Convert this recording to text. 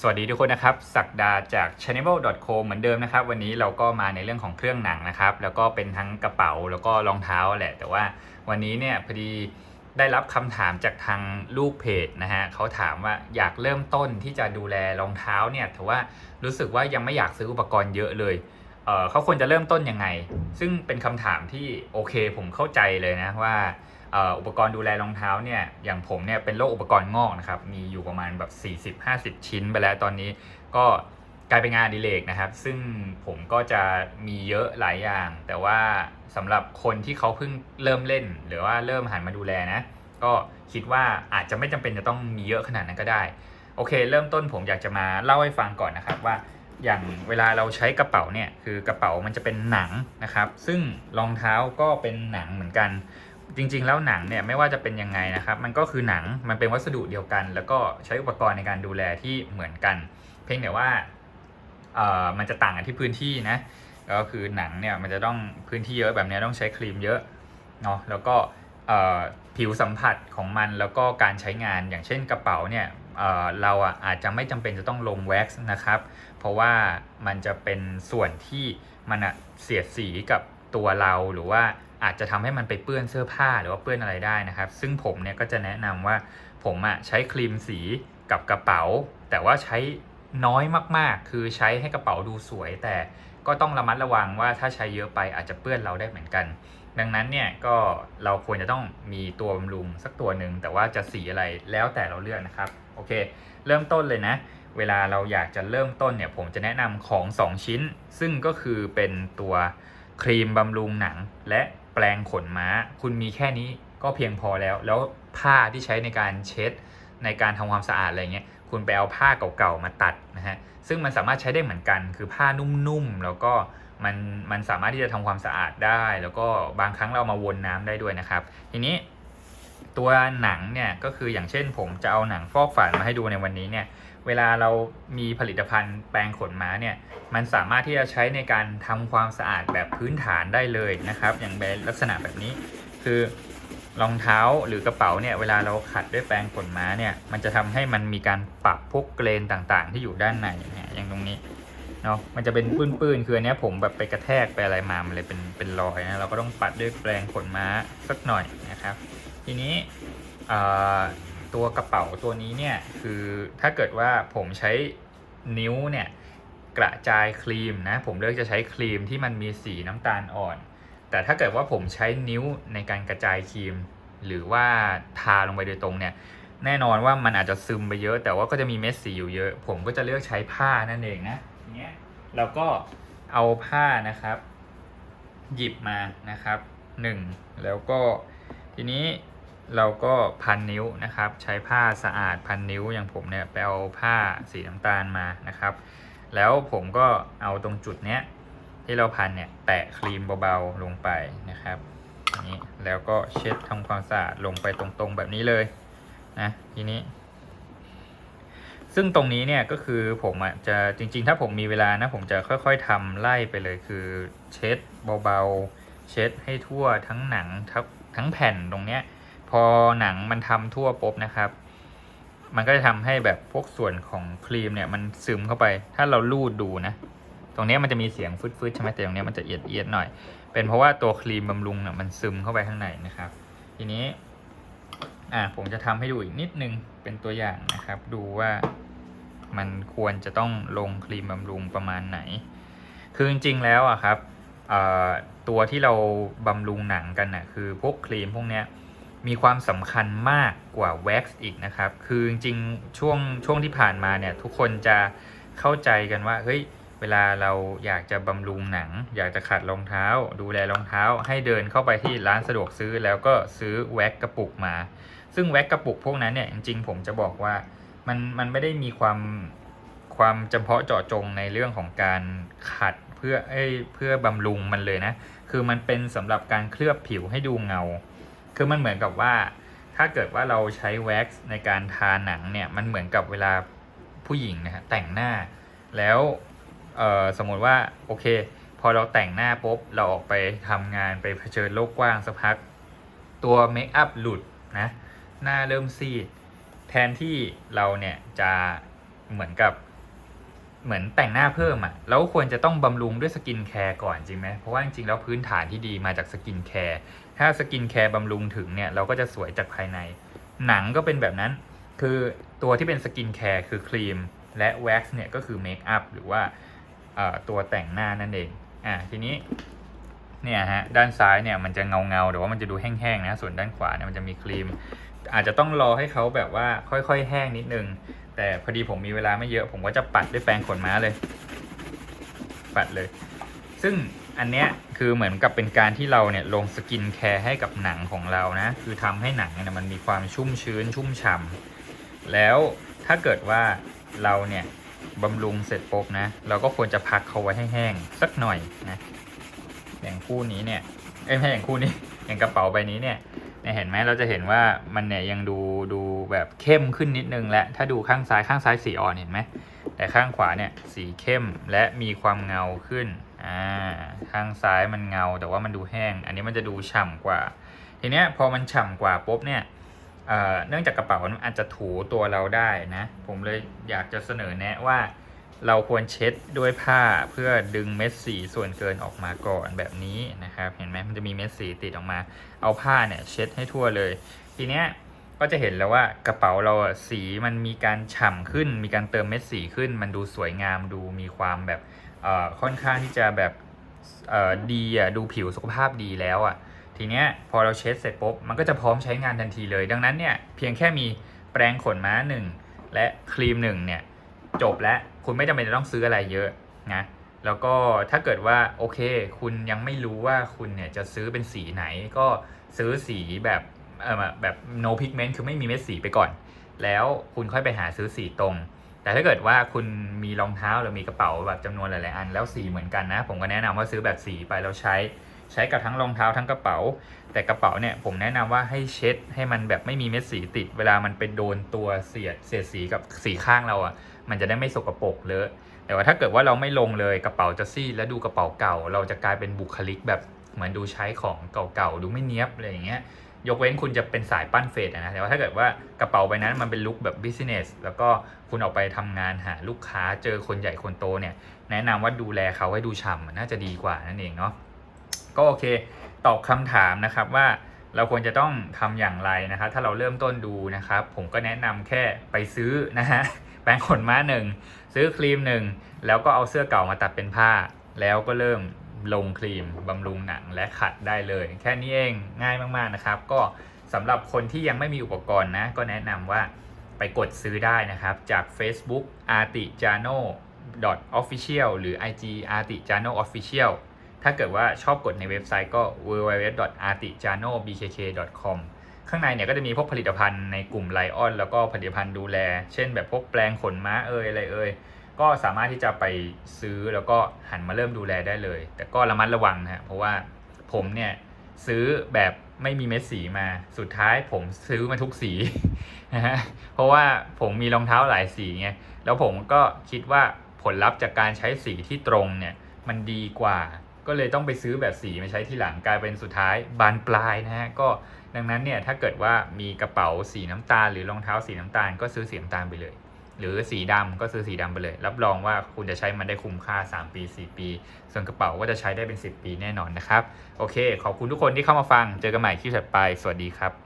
สวัสดีทุกคนนะครับ สักดาจาก channel.co เหมือนเดิมนะครับ วันนี้เราก็มาในเรื่องของเครื่องหนังนะครับ แล้วก็เป็นทั้งกระเป๋าแล้วก็รองเท้าแหละ แต่ว่าวันนี้เนี่ยพอดีได้รับคำถามจากทางลูกเพจนะฮะเขาถามว่าอยากเริ่มต้นที่จะดูแลรองเท้าเนี่ยแต่ว่ารู้สึกว่ายังไม่อยากซื้ออุปกรณ์เยอะเลยเเขาควรจะเริ่มต้นยังไง ซึ่งเป็นคำถามที่โอเคผมเข้าใจเลยนะว่า อุปกรณ์ดูแลรองเท้าเนี่ยอย่างผมเนี่ยเป็นโรคอุปกรณ์งอกนะครับมีอยู่ประมาณแบบ 40-50 ชิ้นไปแล้วตอนนี้ก็กลายเป็นงานดิเลกนะครับ ซึ่งผมก็จะมีเยอะหลายอย่าง แต่ว่าสำหรับคนที่เขาเพิ่งเริ่มเล่น หรือว่าเริ่มหันมาดูแลนะ ก็คิดว่าอาจจะไม่จำเป็นจะต้องมีเยอะขนาดนั้นก็ได้ โอเค เริ่มต้นผมอยากจะมาเล่าให้ฟังก่อนนะครับว่าอย่างเวลาเราใช้กระเป๋าเนี่ยคือกระเป๋ามันจะเป็นหนังนะครับ ซึ่งรองเท้าก็เป็นหนังเหมือนกัน จริง ๆ แล้วหนังเนี่ยไม่ว่าจะเป็นยังไงนะครับ มันก็คือหนังมันเป็นวัสดุเดียวกัน แล้วก็ใช้อุปกรณ์ในการดูแลที่เหมือนกัน เพียงแต่ว่าเอ่อมันจะต่างกันที่พื้นที่นะก็คือหนังเนี่ยมันจะต้องพื้นที่เยอะแบบนี้ต้องใช้ครีมเยอะเนาะแล้วก็เอ่อผิวสัมผัสของมันแล้วก็การใช้งานอย่างเช่นกระเป๋าเนี่ยเอ่อเราอะอาจจะไม่จำเป็นจะต้องลงแว็กซ์นะครับ เพราะว่ามันจะเป็นส่วนที่มันอะเสียดสีกับตัวเราหรือว่า อาจจะทำให้มันไปเปื้อนเสื้อผ้าหรือว่าเปื้อนอะไรได้นะครับ ซึ่งผมเนี่ยก็จะแนะนำว่าผมอะใช้ครีมสีกับกระเป๋า แต่ว่าใช้น้อยมากๆ คือใช้ให้กระเป๋าดูสวย แต่ก็ต้องระมัดระวังว่าถ้าใช้เยอะไปอาจจะเปื้อนเราได้เหมือนกัน ดังนั้นเนี่ยก็เราควรจะต้องมีตัวบำรุงสักตัวหนึ่งแต่ว่าจะสีอะไรแล้วแต่เราเลือกนะครับโอเค เริ่มต้นเลยนะเวลาเราอยากจะเริ่มต้นเนี่ยผมจะแนะนำของ 2 ชิ้น ซึ่งก็คือเป็นตัวครีมบำรุงหนังและ แปลงขนม้า คุณมีแค่นี้ก็เพียงพอแล้ว แล้วผ้าที่ใช้ในการเช็ดในการทำความสะอาดอะไรเงี้ยคุณไปเอาผ้าเก่าๆมาตัดนะฮะซึ่งมันสามารถใช้ได้เหมือนกัน คือผ้านุ่มๆแล้วก็มันมันสามารถที่จะทำความสะอาดได้ แล้วก็บางครั้งเรามาวนน้ำได้ด้วยนะครับ ทีนี้ ตัวหนังเนี่ยก็คืออย่างเช่น ผมจะเอาหนังฟอกฝาดมาให้ดูในวันนี้เนี่ยเวลาเรามีผลิตภัณฑ์แปรงขนม้าเนี่ยมันสามารถที่จะใช้ในการทำความสะอาดแบบพื้นฐานได้เลยนะครับ อย่างแบบลักษณะแบบนี้คือรองเท้าหรือกระเป๋าเนี่ยเวลาเราขัดด้วยแปรงขนม้าเนี่ยมันจะทำให้มันมีการปรับพวกเกรนต่างๆ ที่อยู่ด้านในเนี่ยอย่างตรงนี้เนาะมันจะเป็นปื้นๆคืออันนี้ผมแบบไปกระแทกไปอะไรมามันเลยเป็นเป็นรอยนะเราก็ต้องปัดด้วยแปรงขนม้าสักหน่อยนะครับ ทีนี้ตัวกระเป๋าตัวนี้เนี่ยคือถ้าเกิดว่าผมใช้นิ้วเนี่ยกระจายครีมนะผมเลือกจะใช้ครีมที่มันมีสีน้ำตาลอ่อน แต่ถ้าเกิดว่าผมใช้นิ้วในการกระจายครีม หรือว่าทาลงไปโดยตรงเนี่ยแน่นอนว่ามันอาจจะซึมไปเยอะ แต่ว่าก็จะมีเม็ดสีอยู่เยอะ ผมก็จะเลือกใช้ผ้านั่นเองนะเนี้ยเราก็เอาผ้านะครับ หยิบมานะครับหนึ่งแล้วก็ทีนี้ เราก็พันนิ้วนะครับ ใช้ผ้าสะอาดพันนิ้วอย่างผมเนี่ยไปเอาผ้าสีน้ำตาลมานะครับ แล้วผมก็เอาตรงจุดเนี้ยที่เราพันเนี่ยแตะครีมเบาๆลงไปนะครับนี้แล้วก็เช็ดทำความสะอาดลงไปตรงๆแบบนี้เลยนะทีนี้ ซึ่งตรงนี้เนี่ยก็คือผมอะจะจริง ๆ ถ้าผมมีเวลานะ ผมจะค่อย ๆทำไล่ไปเลยคือเช็ดเบาๆ เช็ดให้ทั่วทั้งหนังทั้งทั้งแผ่นตรงเนี้ย พอหนังมันทำทั่วปุ๊บนะครับ มันก็จะทำให้แบบพวกส่วนของครีมเนี่ยมันซึมเข้าไป ถ้าเราลูดดูนะ ตรงนี้มันจะมีเสียงฟืดๆใช่ไหมแต่ตรงนี้มันจะเอียดเอียดหน่อย เป็นเพราะว่าตัวครีมบำรุงเนี่ยมันซึมเข้าไปข้างในนะครับ ทีนี้ อ่าผมจะทำให้ดูอีกนิดนึงเป็นตัวอย่างนะครับ ดูว่ามันควรจะต้องลงครีมบำรุงประมาณไหน คือจริงๆแล้วอะครับตัวที่เราบำรุงหนังกันน่ะคือพวกครีมพวกเนี้ย มีความสำคัญมากกว่าแว็กซ์อีกนะครับ คือจริงๆช่วงช่วงที่ผ่านมาเนี่ยทุกคนจะเข้าใจกันว่าเฮ้ยเวลาเราอยากจะบำรุงหนัง อยากจะขัดรองเท้า ดูแลรองเท้า ให้เดินเข้าไปที่ร้านสะดวกซื้อแล้วก็ซื้อแว็กกระปุกมา ซึ่งแว็กกระปุกพวกนั้นเนี่ยจริงๆ ผมจะบอกว่ามันมันไม่ได้มีความความจำเพาะเจาะจงในเรื่องของการขัดเพื่อเอ้เพื่อบำรุงมันเลยนะ คือมันเป็นสำหรับการเคลือบผิวให้ดูเงา คือมันเหมือนกับว่า ถ้าเกิดว่าเราใช้แว็กซ์ในการทาหนังเนี่ย มันเหมือนกับเวลาผู้หญิงนะฮะแต่งหน้า แล้วสมมติว่าโอเค พอเราแต่งหน้าปุ๊บเราออกไปทำงานไปเผชิญโลกกว้างสักพัก ตัวเมคอัพหลุดนะหน้าเริ่มซีด แทนที่เราเนี่ยจะเหมือนกับ เหมือนแต่งหน้าเพิ่มอะ่ะแล้วควรจะต้องบำรุงด้วยสกินแคร์ก่อนจริงไหมเพราะว่าจริงๆแล้วพื้นฐานที่ดีมาจากสกินแคร์ถ้าสกินแคร์บำรุงถึงเนี่ยเราก็จะสวยจากภายใน หนังก็เป็นแบบนั้น คือตัวที่เป็นสกินแคร์คือครีมและแว็กซ์เนี่ยก็คือเมคอัพหรือว่าตัวแต่งหน้านั่นเองอ่าทีนี้เนี่ยฮะด้านซ้ายเนี่ยมันจะเงาเงาๆแต่ว่ามันจะดูแห้งๆนะส่วนด้านขวาเนี่ยมันจะมีครีม อาจจะต้องรอให้เขาแบบว่าค่อยๆ แห้งนิดนึง แต่พอดีผมมีเวลาไม่เยอะ ผมก็จะปัดด้วยแปรงขนม้าเลย ปัดเลย ซึ่งอันเนี้ยคือเหมือนกับเป็นการที่เราเนี่ยลงสกินแคร์ให้กับหนังของเรานะ คือทำให้หนังเนี่ยมันมีความชุ่มชื้นชุ่มฉ่ำแล้วถ้าเกิดว่าเราเนี่ยบำรุงเสร็จปุ๊บนะ เราก็ควรจะพักเขาไว้ให้แห้งสักหน่อยนะ อย่างคู่นี้เนี่ย เอ้ยไม่ใช่อย่างคู่นี้ อย่างกระเป๋าใบนี้เนี่ย เนี่ยเห็นไหมเราจะเห็นว่ามันเนี่ยยังดูดูแบบเข้มขึ้นนิดนึงและถ้าดูข้างซ้ายข้างซ้ายสีอ่อนเห็นไหมแต่ข้างขวาเนี่ยสีเข้มและมีความเงาขึ้นอ่าข้างซ้ายมันเงาแต่ว่ามันดูแห้ง อันนี้มันจะดูฉ่ำกว่า ทีเนี้ยพอมันฉ่ำกว่าปุ๊บเนี่ยเอ่อเนื่องจากกระเป๋ามันอาจจะถูตัวเราได้นะ ผมเลยอยากจะเสนอแนะว่า เราควรเช็ดด้วยผ้าเพื่อดึงเม็ดสีส่วนเกินออกมาก่อนแบบนี้นะครับ เห็นไหมมันจะมีเม็ดสีติดออกมา เอาผ้าเนี่ยเช็ดให้ทั่วเลย ทีเนี้ยก็จะเห็นแล้วว่ากระเป๋าเราสีมันมีการฉ่ำขึ้น มีการเติมเม็ดสีขึ้น มันดูสวยงามดูมีความแบบเออค่อนข้างที่จะแบบเออดีอะดูผิวสุขภาพดีแล้วอะทีเนี้ยพอเราเช็ดเสร็จปุ๊บมันก็จะพร้อมใช้งานทันทีเลย ดังนั้นเนี่ยเพียงแค่มีแปรงขนม้าหนึ่งและครีมหนึ่งเนี่ย จบแล้วคุณไม่จำเป็นจะต้องซื้ออะไรเยอะนะแล้วก็ถ้าเกิดว่าโอเค คุณยังไม่รู้ว่าคุณเนี่ยจะซื้อเป็นสีไหนก็ซื้อสีแบบเออแบบ no pigment คือไม่มีเม็ดสีไปก่อน แล้วคุณค่อยไปหาซื้อสีตรง แต่ถ้าเกิดว่าคุณมีรองเท้าหรือมีกระเป๋าแบบจำนวนหลาย ๆ อัน แล้วสีเหมือนกันนะ ผมก็แนะนำว่าซื้อแบบสีไปแล้วใช้ ใช้กับทั้งรองเท้าทั้งกระเป๋า แต่กระเป๋าเนี่ยผมแนะนำว่าให้เช็ดให้มันแบบไม่มีเม็ดสีติด เวลามันไปโดนตัวเสียดเสียดสีกับสีข้างเราอะ่ะมันจะได้ไม่สกปรกเลอะแต่ว่าถ้าเกิดว่าเราไม่ลงเลยกระเป๋าจะซีดและดูกระเป๋าเก่า เราจะกลายเป็นบุคลิกแบบเหมือนดูใช้ของเก่าๆดูไม่เนี้ยบอะไรอย่างเงี้ยยกเว้นคุณจะเป็นสายปั้นเฟดนะแต่ว่าถ้าเกิดว่ากระเป๋าใบนั้นมันเป็นลุคแบบบิสเนสแล้วก็คุณออกไปทำงานหาลูกค้าเจอคนใหญ่คนโตเนี่ย แนะนำว่าดูแลเขาให้ดูฉ่ำน่าจะดีกว่านั่นเองเนาะ ก็โอเคตอบคำถามนะครับว่าเราควรจะต้องทำอย่างไรนะครับ ถ้าเราเริ่มต้นดูนะครับ ผมก็แนะนำแค่ไปซื้อนะฮะแปรงขนม้าหนึ่งซื้อครีมหนึ่งแล้วก็เอาเสื้อเก่ามาตัดเป็นผ้า แล้วก็เริ่มลงครีมบำรุงหนังและขัดได้เลย แค่นี้เองง่ายมากๆนะครับ ก็สำหรับคนที่ยังไม่มีอุปกรณ์นะ ก็แนะนำว่าไปกดซื้อได้นะครับ จาก Facebook artijano official หรือ IG artijano official ถ้าเกิดว่าชอบกดในเว็บไซต์ก็ www.artijanobkk.com ข้างในเนี่ยก็จะมีพวกผลิตภัณฑ์ในกลุ่มไลออนแล้วก็ผลิตภัณฑ์ดูแล เช่นแบบพวกแปลงขนม้าเอ่ยอะไรเอ่ยก็สามารถที่จะไปซื้อแล้วก็หันมาเริ่มดูแลได้เลย แต่ก็ระมัดระวังนะฮะเพราะว่าผมเนี่ยซื้อแบบไม่มีเม็ดสีมาสุดท้ายผมซื้อมาทุกสีนะฮะเพราะว่าผมมีรองเท้าหลายสีไงแล้วผมก็คิดว่าผลลัพธ์จากการใช้สีที่ตรงเนี่ยมันดีกว่า ก็เลยต้องไปซื้อแบบสีมาใช้ที่หลังกลายเป็นสุดท้ายบานปลายนะฮะก็ดังนั้นเนี่ยถ้าเกิดว่ามีกระเป๋าสีน้ำตาล หรือรองเท้าสีน้ำตาล ก็ซื้อสีน้ำตาลไปเลย หรือสีดำก็ซื้อสีดำไปเลย รับรองว่าคุณจะใช้มันได้คุ้มค่า 3 ปี 4 ปี ส่วนกระเป๋าก็จะใช้ได้เป็น 10 ปีแน่นอนนะครับ โอเค ขอบคุณทุกคนที่เข้ามาฟังเจอกันใหม่คลิปถัดไป สวัสดีครับ